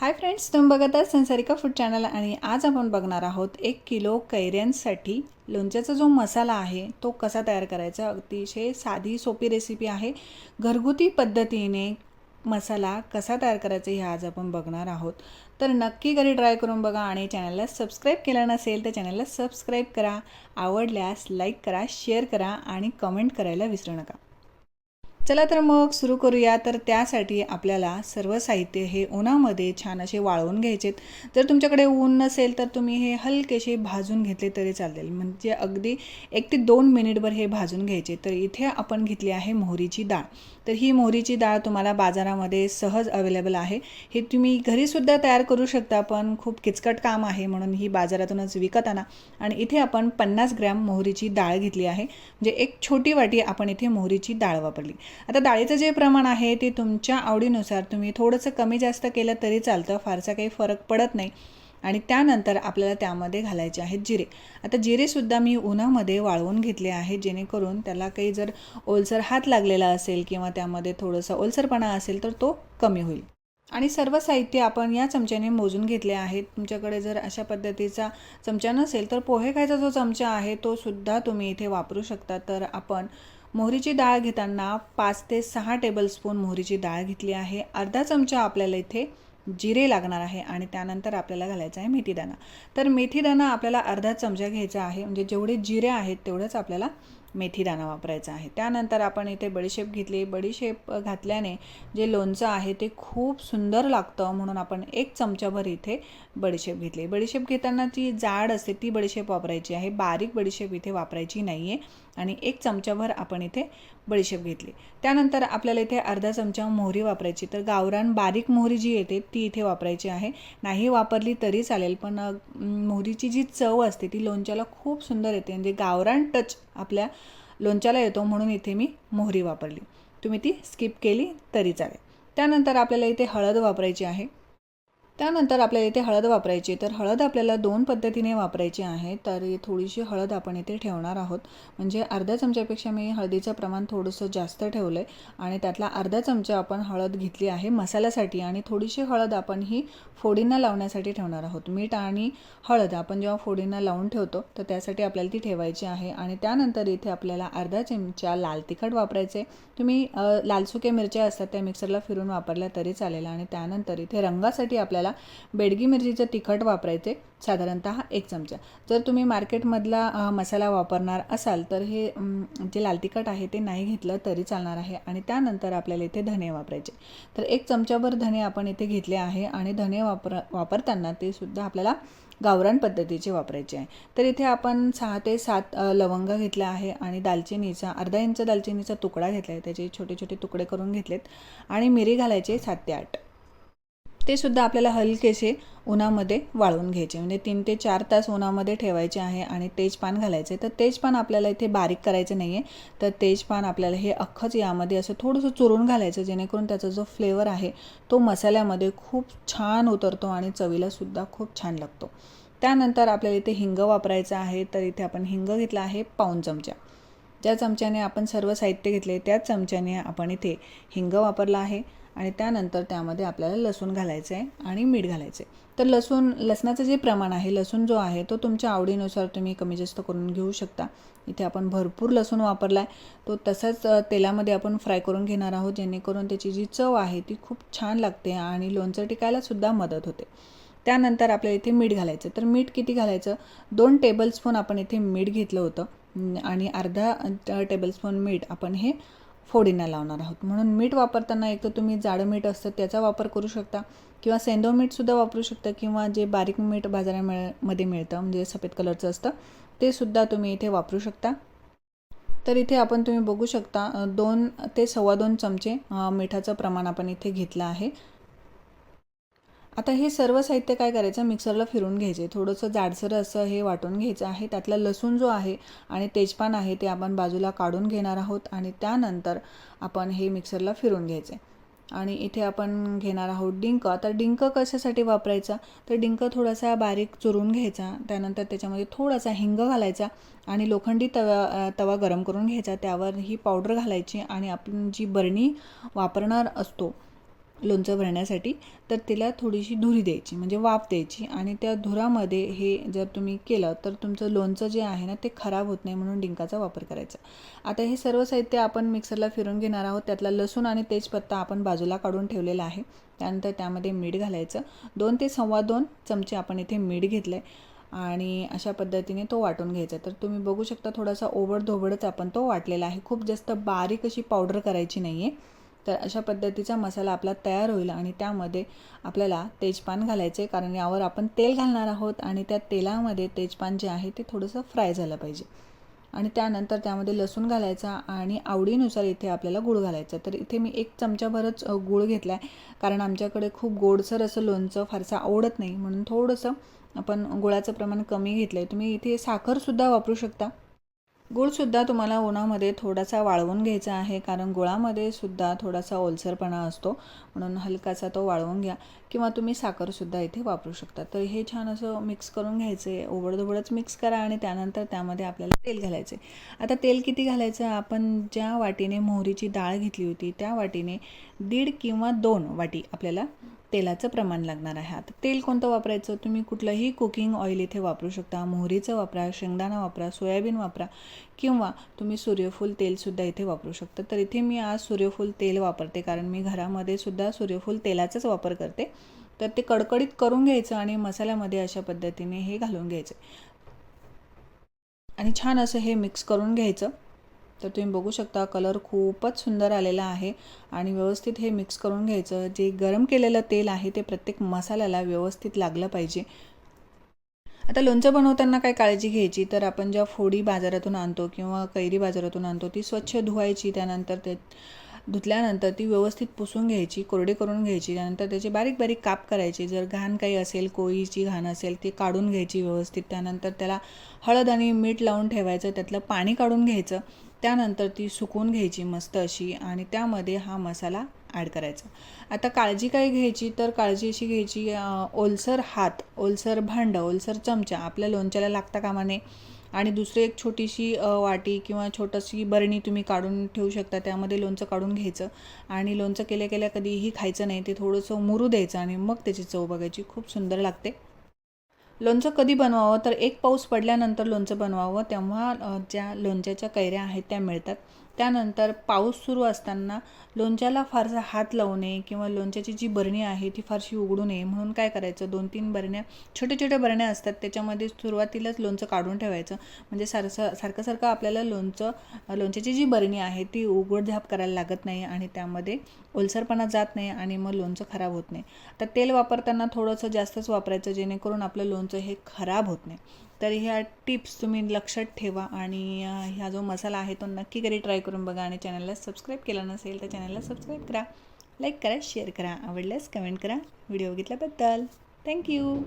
Hi friends तुम्ही बघत आहात संसारिका फूड चॅनल आणि आज आपण बघणार आहोत एक किलो कैऱ्यांसाठी लोणच्याचा जो मसाला आहे तो कसा तयार करायचा? अतिशय साधी सोपी रेसिपी आहे. घरगुती पद्धतीने मसाला कसा तयार करायचा हे आज आपण बघणार आहोत. तर नक्की घरी ट्राय करून बघा आणि चॅनलला सबस्क्राईब केलं नसेल तर चॅनलला सबस्क्राईब करा. आवडल्यास लाईक करा शेअर करा आणि कमेंट करायला विसरू नका. चला तर मग सुरू करूया. तर त्यासाठी आपल्याला सर्व साहित्य हे उन्हामध्ये छान असे वाळवून घ्यायचे जर तुमच्याकडे ऊन नसेल तर तुम्ही हे हलकेसे भाजून घेतले तरी चालेल. म्हणजे अगदी एक ते दोन मिनिटभर हे भाजून घ्यायचे. तर इथे आपण घेतली आहे मोहरीची डाळ. तर ही मोहरीची डाळ तुम्हाला बाजारामध्ये सहज अवेलेबल आहे. हे तुम्ही घरीसुद्धा तयार करू शकता पण खूप किचकट काम आहे म्हणून ही बाजारातूनच विकत आणा. आणि इथे आपण पन्नास ग्रॅम मोहरीची डाळ घेतली आहे. म्हणजे एक छोटी वाटी आपण इथे मोहरीची डाळ वापरली. आता डाळीचं जे प्रमाण आहे ते तुमच्या आवडीनुसार तुम्ही थोडंसं कमी जास्त केलं तरी चालतं फारसा काही फरक पडत नाही. आणि त्यानंतर आपल्याला त्यामध्ये घालायचे आहेत जिरे. आता जिरेसुद्धा मी उन्हामध्ये वाळवून घेतले आहे जेणेकरून त्याला काही जर ओलसर हात लागलेला असेल किंवा त्यामध्ये थोडंसं ओलसरपणा असेल तर तो कमी होईल. आणि सर्व साहित्य आपण या चमच्याने मोजून घेतले आहेत. तुमच्याकडे जर अशा पद्धतीचा चमचा नसेल तर पोहे खायचा जो चमचा आहे तो सुद्धा तुम्ही इथे वापरू शकता. तर आपण मोहरीची डाळ घेताना पाच ते सहा टेबलस्पून मोहरीची डाळ घेतली आहे. अर्धा चमचा आपल्याला इथे जिरे लागणार आहे आणि त्यानंतर आपल्याला घालायचा आहे मेथीदाणा. तर मेथीदाणा आपल्याला अर्धा चमचा घ्यायचा आहे. म्हणजे जेवढे जिरे आहेत तेवढंच आपल्याला मेथीदाणा वापरायचा आहे. त्यानंतर आपण इथे बडीशेप घेतली. बडीशेप घातल्याने जे लोणचं आहे ते खूप सुंदर लागतं म्हणून आपण एक चमचाभर इथे बडीशेप घेतली. बडीशेप घेताना जी जाड असते ती बडीशेप वापरायची आहे. बारीक बडीशेप इथे वापरायची नाही आहे आणि एक चमचाभर आपण इथे बडीशेप घेतली. त्यानंतर आपल्याला इथे अर्धा चमचा मोहरी वापरायची. तर गावरान बारीक मोहरी जी येते ती इथे वापरायची आहे. नाही वापरली तरी चालेल पण मोहरीची जी चव असते ती लोणच्याला खूप सुंदर येते. म्हणजे गावरान टच आपल्या लोणच्याला येतो म्हणून इथे मी मोहरी वापरली. तुम्ही ती स्किप केली तरी चालेल. त्यानंतर आपल्याला इथे हळद वापरायची आहे. त्यानंतर आपल्याला इथे हळद वापरायची तर हळद आपल्याला दोन पद्धतीने वापरायची आहे. तर थोडीशी हळद आपण इथे ठेवणार आहोत. म्हणजे अर्ध्या चमच्यापेक्षा मी हळदीचं प्रमाण थोडंसं जास्त ठेवलं आहे आणि त्यातला अर्धा चमचा आपण हळद घेतली आहे मसाल्यासाठी. आणि थोडीशी हळद आपण ही फोडींना लावण्यासाठी ठेवणार आहोत. मीठ आणि हळद आपण जेव्हा फोडींना लावून ठेवतो तर त्यासाठी आपल्याला ती ठेवायची आहे. आणि त्यानंतर इथे आपल्याला अर्धा चमचा लाल तिखट वापरायचे तुम्ही लाल सुके मिरच्या असतात त्या मिक्सरला फिरून वापरल्या तरी चालेल. आणि त्यानंतर इथे रंगासाठी आपल्याला बेडगी मिरचीचं तिखट वापरायचे साधारणतः एक चमचा. जर तुम्ही मार्केटमधला मसाला वापरणार असाल तर हे जे लाल तिखट आहे ते नाही घेतलं तरी चालणार आहे आणि त्यानंतर आपल्याला इथे धने वापरायचे. तर एक चमचाभर धने आपण इथे घेतले आहे आणि धने वापर वापरताना ते सुद्धा आपल्याला गावरान पद्धतीचे वापरायचे आहे. तर इथे आपण सहा ते सात लवंग घेतल्या आहे आणि दालचिनीचा अर्धा इंच दालचिनीचा तुकडा घेतला आहे. त्याचे छोटे छोटे तुकडे करून घेतलेत आणि मिरी घालायचे सात ते आठ. ते सुद्धा आपल्याला हलकेसे उन्हामध्ये वाळवून घ्यायचे. म्हणजे तीन ते चार तास उन्हामध्ये ठेवायचे आहे आणि तेजपान घालायचे. तर तेजपान आपल्याला इथे बारीक करायचं नाही आहे तर तेजपान आपल्याला हे अख्खंच यामध्ये असं थोडंसं चुरून घालायचं जेणेकरून त्याचा जो फ्लेवर आहे तो मसाल्यामध्ये खूप छान उतरतो आणि चवीलासुद्धा खूप छान लागतो. त्यानंतर आपल्याला इथे हिंग वापरायचं आहे. तर इथे आपण हिंग घेतला आहे पाऊन चमचा. ज्या चमच्याने आपण सर्व साहित्य घेतले त्याच चमच्याने आपण इथे हिंग वापरला आहे. आणि त्यानंतर त्यामध्ये आपल्याला लसूण घालायचं आहे आणि मीठ घालायचं आहे. तर लसूण लसणाचं जे प्रमाण आहे लसूण जो आहे तो तुमच्या आवडीनुसार तुम्ही कमी जास्त करून घेऊ शकता. इथे आपण भरपूर लसूण वापरला आहे तो तसंच तेलामध्ये आपण फ्राय करून घेणार आहोत जेणेकरून त्याची जी चव आहे ती खूप छान लागते आणि लोणचं टिकायलासुद्धा मदत होते. त्यानंतर आपल्याला इथे मीठ घालायचं तर मीठ किती घालायचं? दोन टेबलस्पून आपण इथे मीठ घेतलं होतं. आणि अर्धा टेबलस्पून मीठ आपण हे फोडीना लावणार आहोत. म्हणून मीठ वापरताना एक तर तुम्ही जाडं मीठ असतं त्याचा वापर करू शकता किंवा सेंदो मीठसुद्धा वापरू शकता किंवा जे बारीक मीठ बाजारामध्ये मिळतं म्हणजे सफेद कलरचं असतं ते सुद्धा तुम्ही इथे वापरू शकता. तर इथे आपण तुम्ही बघू शकता दोन ते सव्वा दोन चमचे मिठाचं प्रमाण आपण इथे घेतलं आहे. आता हे सर्व साहित्य काय करायचं? मिक्सरला फिरून घ्यायचे. थोडंसं जाडसर असं हे वाटून घ्यायचं आहे. त्यातला लसूण जो आहे आणि तेजपान आहे ते आपण बाजूला काढून घेणार आहोत आणि त्यानंतर आपण हे मिक्सरला फिरून घ्यायचे. आणि इथे आपण घेणार आहोत डिंक. आता डिंक कशासाठी वापरायचा? तर डिंक थोडासा बारीक चुरून घ्यायचा. त्यानंतर त्याच्यामध्ये थोडासा हिंग घालायचा आणि लोखंडी तवा तवा गरम करून घ्यायचा. त्यावर ही पावडर घालायची आणि आपण जी बरणी वापरणार असतो लोणचं भरण्यासाठी तर तिला थोडीशी धुरी द्यायची म्हणजे वाफ द्यायची आणि त्या धुरामध्ये हे जर तुम्ही केलं तर तुमचं लोणचं जे आहे ना ते खराब होत नाही म्हणून डिंकाचा वापर करायचा. आता हे सर्व साहित्य आपण मिक्सरला फिरून घेणार आहोत त्यातला लसूण आणि तेजपत्ता आपण बाजूला काढून ठेवलेला आहे. त्यानंतर त्यामध्ये मीठ घालायचं. दोन ते सव्वा दोन चमचे आपण इथे मीठ घेतलं आहे आणि अशा पद्धतीने तो वाटून घ्यायचा. तर तुम्ही बघू शकता थोडासा ओबडधोबडच आपण तो वाटलेला आहे. खूप जास्त बारीक अशी पावडर करायची नाही आहे तर अशा पद्धतीचा मसाला आपला तयार होईल आणि त्यामध्ये आपल्याला तेजपान घालायचे कारण यावर आपण तेल घालणार आहोत आणि त्या तेलामध्ये तेजपान जे आहे ते थोडंसं फ्राय झालं पाहिजे. आणि त्यानंतर त्यामध्ये लसूण घालायचा आणि आवडीनुसार इथे आपल्याला गूळ घालायचा. तर इथे मी एक चमच्याभरच गुळ गूळ घेतला आहे कारण आमच्याकडे खूप गोडसर असं लोणचं फारसं आवडत नाही. म्हणून थोडंसं आपण गुळाचं प्रमाण कमी घेतलं आहे तुम्ही इथे साखरसुद्धा वापरू शकता. गुळसुद्धा तुम्हाला उन्हामध्ये थोडासा वाळवून घ्यायचा आहे कारण गुळामध्ये सुद्धा थोडासा ओलसरपणा असतो. म्हणून हलकासा तो वाळवून घ्या किंवा तुम्ही साखरसुद्धा इथे वापरू शकता. तर हे छान असं मिक्स करून घ्यायचं. आहे ओबडधोबडच मिक्स करा आणि त्यानंतर त्यामध्ये आपल्याला तेल घालायचं. आहे आता तेल किती घालायचं? आपण ज्या वाटीने मोहरीची डाळ घेतली होती त्या वाटीने दीड किंवा दोन वाटी आपल्याला तेलाचं प्रमाण लागणार आहे. आता तेल कोणतं वापरायचं? तुम्ही कुठलंही कुकिंग ऑइल इथे वापरू शकता. मोहरीचं वापरा शेंगदाणा वापरा सोयाबीन वापरा किंवा तुम्ही सूर्यफूल तेलसुद्धा इथे वापरू शकता. तर इथे मी आज सूर्यफूल तेल वापरते कारण मी घरामध्ये सुद्धा सूर्यफूल तेलाचाच वापर करते. तर ते कडकडीत करून घ्यायचं आणि मसाल्यामध्ये अशा पद्धतीने हे घालून घ्यायचं. आणि छान असं हे मिक्स करून घ्यायचं. तर तुम्ही बघू शकता कलर खूपच सुंदर आलेला आहे. आणि व्यवस्थित हे मिक्स करून घ्यायचं. जे गरम केलेलं तेल आहे ते प्रत्येक मसाल्याला व्यवस्थित लागलं पाहिजे. आता लोणचं बनवताना काय काळजी घ्यायची? तर आपण ज्या फोडी बाजारातून आणतो किंवा कैरी बाजारातून आणतो ती स्वच्छ धुवायची. त्यानंतर ते धुतल्यानंतर ती व्यवस्थित पुसून घ्यायची कोरडी करून घ्यायची. त्यानंतर त्याचे बारीक बारीक काप करायचे. जर घाण काही असेल कोळीची घाण असेल ती काढून घ्यायची व्यवस्थित. त्यानंतर त्याला हळद आणि मीठ लावून ठेवायचं. त्यातलं पाणी काढून घ्यायचं. त्यानंतर ती सुकवून घ्यायची मस्त अशी आणि त्यामध्ये हा मसाला ॲड करायचा. आता काळजी काय घ्यायची तर काळजी अशी घ्यायची ओलसर हात ओलसर भांडं ओलसर चमचा आपल्या लोणच्याला लागता कामा नये. आणि दुसरी एक छोटीशी वाटी किंवा छोटीशी बरणी तुम्ही काढून ठेवू शकता. त्यामध्ये लोणचं काढून घ्यायचं आणि लोणचं केल्या केल्या कधीही खायचं नाही. ते थोडंसं मुरू द्यायचं आणि मग त्याची चव बघायची. खूप सुंदर लागते. लोणचं कधी बनवावं? तर एक पाऊस पडल्यानंतर लोणचं बनवावं. तेव्हा ज्या लोणच्याच्या कैऱ्या आहेत त्या मिळतात. त्यानंतर पाऊस सुरू असताना लोणच्याला फारसा हात लावू नये किंवा लोणच्याची जी बरणी आहे ती फारशी उघडू नये. म्हणून काय करायचं? दोन तीन बरण्या छोट्या छोट्या बरण्या असतात त्याच्यामध्ये सुरुवातीलाच लोणचं काढून ठेवायचं. म्हणजे सारसं सारखं सारखं आपल्याला लोणचं लोणच्याची जी बरणी आहे ती उघडझाप करायला लागत नाही आणि त्यामध्ये ओलसरपणा जात नाही आणि मग लोणचं खराब होत नाही. तर तेल वापरताना थोडंसं जास्तच वापरायचं जेणेकरून आपलं लोणचं हे खराब होत नाही. तर ह्या टिप्स तुम्ही लक्षात ठेवा आणि हा ह्या जो मसाला आहे तो नक्की घरी ट्राय करून बघा आणि चॅनलला सबस्क्राईब केला नसेल तर चॅनलला सबस्क्राईब करा. लाईक करा शेअर करा आवडल्यास कमेंट करा. व्हिडिओ बघितल्याबद्दल. थँक्यू